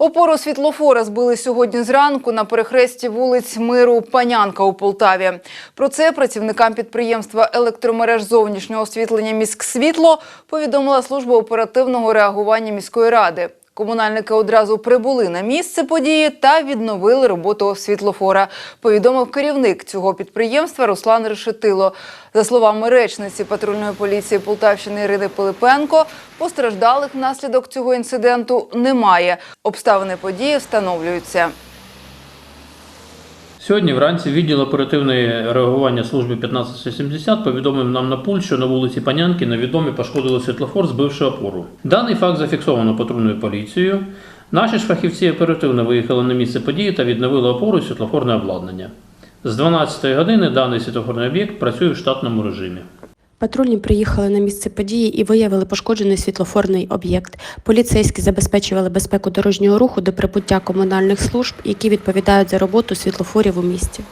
Опору світлофора збили сьогодні зранку на перехресті вулиць Миру Панянка у Полтаві. Про це працівникам підприємства електромереж зовнішнього освітлення «Міськсвітло» повідомила служба оперативного реагування міської ради. Комунальники одразу прибули на місце події та відновили роботу світлофора, повідомив керівник цього підприємства Руслан Решетило. За словами речниці патрульної поліції Полтавщини Ірини Пилипенко, постраждалих внаслідок цього інциденту немає. Обставини події встановлюються. Сьогодні вранці відділ оперативної реагування служби 1570 повідомив нам на пульт, що на вулиці Панянки невідомі пошкодили світлофор, збивши опору. Даний факт зафіксовано патрульною поліцією. Наші ж фахівці оперативно виїхали на місце події та відновили опору і світлофорне обладнання. З 12 години даний світлофорний об'єкт працює в штатному режимі. Патрульні приїхали на місце події і виявили пошкоджений світлофорний об'єкт. Поліцейські забезпечували безпеку дорожнього руху до прибуття комунальних служб, які відповідають за роботу світлофорів у місті.